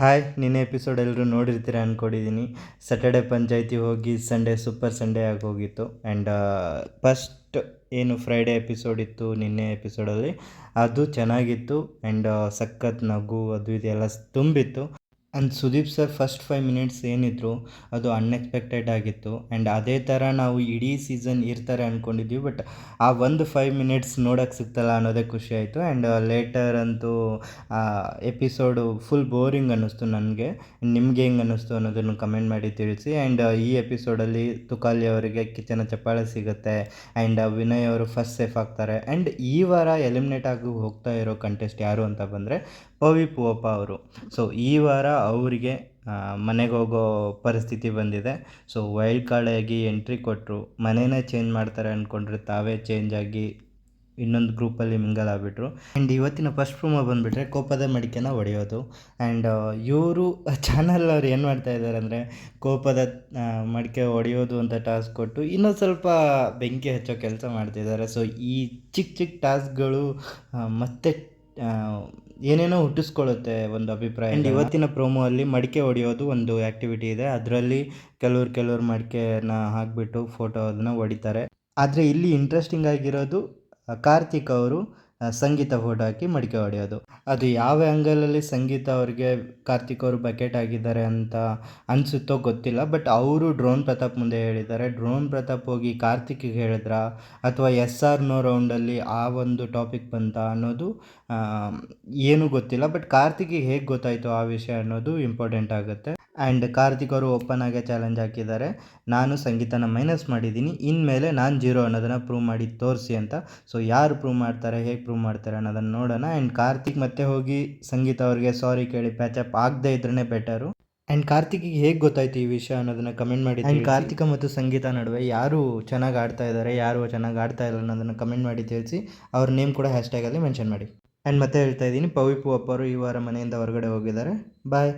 Hi ನಿನ್ನೆ episode ಎಲ್ಲರೂ ನೋಡಿರ್ತೀರ ಅಂದ್ಕೊಂಡಿದ್ದೀನಿ ಸ್ಯಾಟರ್ಡೆ ಪಂಚಾಯಿತಿ ಹೋಗಿ ಸಂಡೇ ಸೂಪರ್ ಸಂಡೇ ಆಗಿ ಹೋಗಿತ್ತು. ಆ್ಯಂಡ್ ಫಸ್ಟ್ ಏನು ಫ್ರೈಡೇ ಎಪಿಸೋಡ್ ಇತ್ತು ನಿನ್ನೆ ಎಪಿಸೋಡಲ್ಲಿ ಅದು ಚೆನ್ನಾಗಿತ್ತು. ಆ್ಯಂಡ್ ಸಖತ್ ನಗು, ಅದು ಇದೆಲ್ಲ ತುಂಬಿತ್ತು. And Sudeep sir first five minutes ಏನಿದ್ರು, ಅದು ಅನ್ಎಕ್ಸ್ಪೆಕ್ಟೆಡ್ ಆಗಿತ್ತು. ಆ್ಯಂಡ್ ಅದೇ ಥರ ನಾವು ಇಡೀ ಸೀಸನ್ ಇರ್ತಾರೆ ಅಂದ್ಕೊಂಡಿದ್ವಿ ಬಟ್ ಆ ಒಂದು ಫೈವ್ ಮಿನಿಟ್ಸ್ ನೋಡೋಕ್ಕೆ ಸಿಗ್ತಲ್ಲ ಅನ್ನೋದೇ ಖುಷಿ ಆಯಿತು. ಆ್ಯಂಡ್ ಲೇಟರ್ ಅಂತೂ ಎಪಿಸೋಡು ಫುಲ್ ಬೋರಿಂಗ್ ಅನ್ನಿಸ್ತು ನನಗೆ. ನಿಮ್ಗೆ ಹೆಂಗೆ ಅನ್ನಿಸ್ತು ಅನ್ನೋದನ್ನು ಕಮೆಂಟ್ ಮಾಡಿ ತಿಳಿಸಿ. ಆ್ಯಂಡ್ ಈ ಎಪಿಸೋಡಲ್ಲಿ ತುಕಾಲಿ ಅವರಿಗೆ ಕಿಚನ ಚಪ್ಪಾಳೆ ಸಿಗುತ್ತೆ. ಆ್ಯಂಡ್ ವಿನಯ್ ಅವರು ಫಸ್ಟ್ ಸೇಫ್ ಆಗ್ತಾರೆ. ಆ್ಯಂಡ್ ಈ ವಾರ ಎಲಿಮಿನೇಟ್ ಆಗಿ ಹೋಗ್ತಾ ಇರೋ ಕಂಟೆಸ್ಟ್ ಯಾರು ಅಂತ ಬಂದರೆ, ಪವಿ ಪೂವಪ್ಪ ಅವರು. ಸೊ ಈ ವಾರ ಅವರಿಗೆ ಮನೆಗೆ ಹೋಗೋ ಪರಿಸ್ಥಿತಿ ಬಂದಿದೆ. ಸೊ ವೈಲ್ಡ್ ಕಾರ್ಡಾಗಿ ಎಂಟ್ರಿ ಕೊಟ್ಟರು ಮನೆಯೇ ಚೇಂಜ್ ಮಾಡ್ತಾರೆ ಅಂದ್ಕೊಂಡ್ರೆ ತಾವೇ ಚೇಂಜ್ ಆಗಿ ಇನ್ನೊಂದು ಗ್ರೂಪಲ್ಲಿ ಮಿಂಗಲ್ ಆಗಿಬಿಟ್ರು. ಆ್ಯಂಡ್ ಇವತ್ತಿನ ಫಸ್ಟ್ ಪ್ರೂಮ ಬಂದುಬಿಟ್ರೆ ಕೋಪದ ಮಡಿಕೆನ ಹೊಡೆಯೋದು. ಆ್ಯಂಡ್ ಇವರು ಚಾನಲ್ ಅವ್ರು ಏನು ಮಾಡ್ತಾ ಇದ್ದಾರೆ ಅಂದರೆ ಕೋಪದ ಮಡಿಕೆ ಹೊಡೆಯೋದು ಅಂತ ಟಾಸ್ಕ್ ಕೊಟ್ಟು ಇನ್ನೊಂದು ಸ್ವಲ್ಪ ಬೆಂಕಿ ಹಚ್ಚೋ ಕೆಲಸ ಮಾಡ್ತಿದ್ದಾರೆ ಸೊ ಈ ಚಿಕ್ಕ ಚಿಕ್ಕ ಟಾಸ್ಕ್ಗಳು ಮತ್ತೆ ಏನೇನೋ ಹುಟ್ಟಿಸ್ಕೊಳ್ಳುತ್ತೆ ಒಂದು ಅಭಿಪ್ರಾಯ ಆ್ಯಂಡ್ ಇವತ್ತಿನ ಪ್ರೋಮೋ ಅಲ್ಲಿ ಮಡಿಕೆ ಹೊಡೆಯೋದು ಒಂದು ಆಕ್ಟಿವಿಟಿ ಇದೆ. ಅದರಲ್ಲಿ ಕೆಲವ್ರು ಕೆಲವ್ರು ಮಡಿಕೆನ ಹಾಕ್ಬಿಟ್ಟು ಫೋಟೋ ಅದನ್ನ ಹೊಡಿತಾರೆ. ಆದರೆ ಇಲ್ಲಿ ಇಂಟ್ರೆಸ್ಟಿಂಗ್ ಆಗಿರೋದು ಕಾರ್ತಿಕ್ ಅವರು ಸಂಗೀತ ಫೋಟೋ ಹಾಕಿ ಮಡಿಕೆ ಹೊಡೆಯೋದು. ಅದು ಯಾವ ಆ್ಯಂಗಲಲ್ಲಿ ಸಂಗೀತ ಅವ್ರಿಗೆ ಕಾರ್ತಿಕ್ ಅವರು ಬಕೆಟ್ ಆಗಿದ್ದಾರೆ ಅಂತ ಅನಿಸುತ್ತೋ ಗೊತ್ತಿಲ್ಲ ಬಟ್ ಅವರು ಡ್ರೋನ್ ಪ್ರತಾಪ್ ಮುಂದೆ ಹೇಳಿದ್ದಾರೆ. ಡ್ರೋನ್ ಪ್ರತಾಪ್ ಹೋಗಿ ಕಾರ್ತಿಕ್ಗೆ ಹೇಳಿದ್ರ? ಅಥವಾ ಎಸ್ ಆರ್ ನೋ ರೌಂಡಲ್ಲಿ ಆ ಒಂದು ಟಾಪಿಕ್ ಬಂತ ಅನ್ನೋದು ಏನೂ ಗೊತ್ತಿಲ್ಲ ಬಟ್ ಕಾರ್ತಿಕ್ಗೆ ಹೇಗೆ ಗೊತ್ತಾಯಿತು ಆ ವಿಷಯ ಅನ್ನೋದು ಇಂಪಾರ್ಟೆಂಟ್ ಆಗುತ್ತೆ. ಆ್ಯಂಡ್ ಕಾರ್ತಿಕ್ ಅವರು ಓಪನ್ ಆಗೇ ಚಾಲೆಂಜ್ ಹಾಕಿದ್ದಾರೆ. ನಾನು ಸಂಗೀತನ ಮೈನಸ್ ಮಾಡಿದ್ದೀನಿ. ಇನ್ಮೇಲೆ ನಾನು ಜೀರೋ ಅನ್ನೋದನ್ನು ಪ್ರೂವ್ ಮಾಡಿ ತೋರಿಸಿ ಅಂತ. ಸೊ ಯಾರು ಪ್ರೂವ್ ಮಾಡ್ತಾರೆ ಹೇಗೆ ಪ್ರೂವ್ ಮಾಡ್ತಾರೆ ಅನ್ನೋದನ್ನು ನೋಡೋಣ. ಆ್ಯಂಡ್ ಕಾರ್ತಿಕ್ ಮತ್ತೆ ಹೋಗಿ ಸಂಗೀತ ಅವ್ರಿಗೆ ಸಾರಿ ಕೇಳಿ ಪ್ಯಾಚಪ್ ಆಗದೇ ಇದ್ರೇ ಬೆಟರು ಆ್ಯಂಡ್ ಕಾರ್ತಿಕಿಗೆ ಹೇಗೆ ಗೊತ್ತಾಯ್ತು ಈ ವಿಷಯ ಅನ್ನೋದನ್ನು ಕಮೆಂಟ್ ಮಾಡಿ ಆ್ಯಂಡ್ ಕಾರ್ತಿಕ ಮತ್ತು ಸಂಗೀತ ನಡುವೆ ಯಾರು ಚೆನ್ನಾಗಿ ಆಡ್ತಾ ಇದ್ದಾರೆ ಯಾರು ಚೆನ್ನಾಗಿ ಆಡ್ತಾ ಇಲ್ಲ ಅನ್ನೋದನ್ನು ಕಮೆಂಟ್ ಮಾಡಿ ತಿಳಿಸಿ. ಅವ್ರ ನೇಮ್ ಕೂಡ ಹ್ಯಾಶ್ಟ್ಯಾಗಲ್ಲಿ ಮೆನ್ಷನ್ ಮಾಡಿ. ಆ್ಯಂಡ್ ಮತ್ತೆ ಹೇಳ್ತಾ ಇದ್ದೀನಿ ಪವಿ ಅಪ್ಪರು ಈ ವಾರ ಮನೆಯಿಂದ ಹೊರಗಡೆ ಹೋಗಿದ್ದಾರೆ. ಬಾಯ್